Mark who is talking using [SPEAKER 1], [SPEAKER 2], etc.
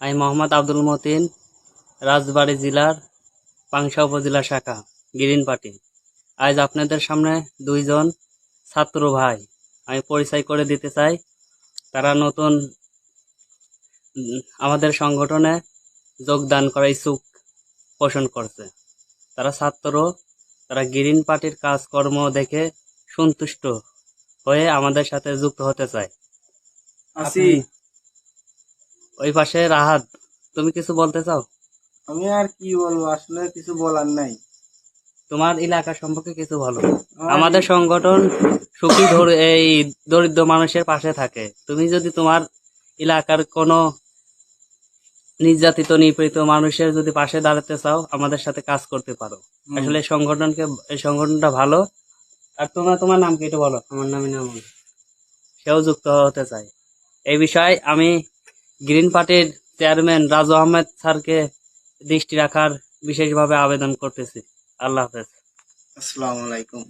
[SPEAKER 1] আমি মোহাম্মদ আব্দুল মতিন রাজবাড়ী জেলার পাংশা উপজেলা শাখা গ্রিন পার্টি। আজ আপনাদের সামনে দুইজন ছাত্র ভাই। আমি পরিচয় করে দিতে চাই। তারা নতুন আমাদের সংগঠনে যোগদান করা ইচ্ছুক পোষণ করছে। তারা ছাত্র তারা গ্রিন পার্টির কাজকর্ম দেখে সন্তুষ্ট হয়ে আমাদের সাথে যুক্ত হতে চায়।
[SPEAKER 2] আছি
[SPEAKER 1] ওই পাশে রাহাত তুমি কিছু বলতে চাও?
[SPEAKER 2] আমি আর কি বলব আসলে কিছু বলার নাই।
[SPEAKER 1] তোমার এলাকা সম্পর্কে কিছু বলো। আমাদের সংগঠন সুখী ধর- এই দরিদ্র মানুষের পাশে থাকে। তুমি যদি তোমার এলাকার কোনো নির্যাতিত নিপীড়িত মানুষের যদি পাশে দাঁড়াতে চাও আমাদের সাথে কাজ করতে পারো। আসলে সংগঠনকে এই সংগঠনটা ভালো। আর তোমরা তোমার নাম কি একটু বলো? আমার নাম সেও যুক্ত হতে চাই এই বিষয়ে আমি গ্রিন পার্টির চেয়ারম্যান রাজু আহমেদ স্যারকে দৃষ্টি রাখার বিশেষভাবে আবেদন করতেছি। আল্লাহ হাফেজ।
[SPEAKER 2] আসসালামু আলাইকুম।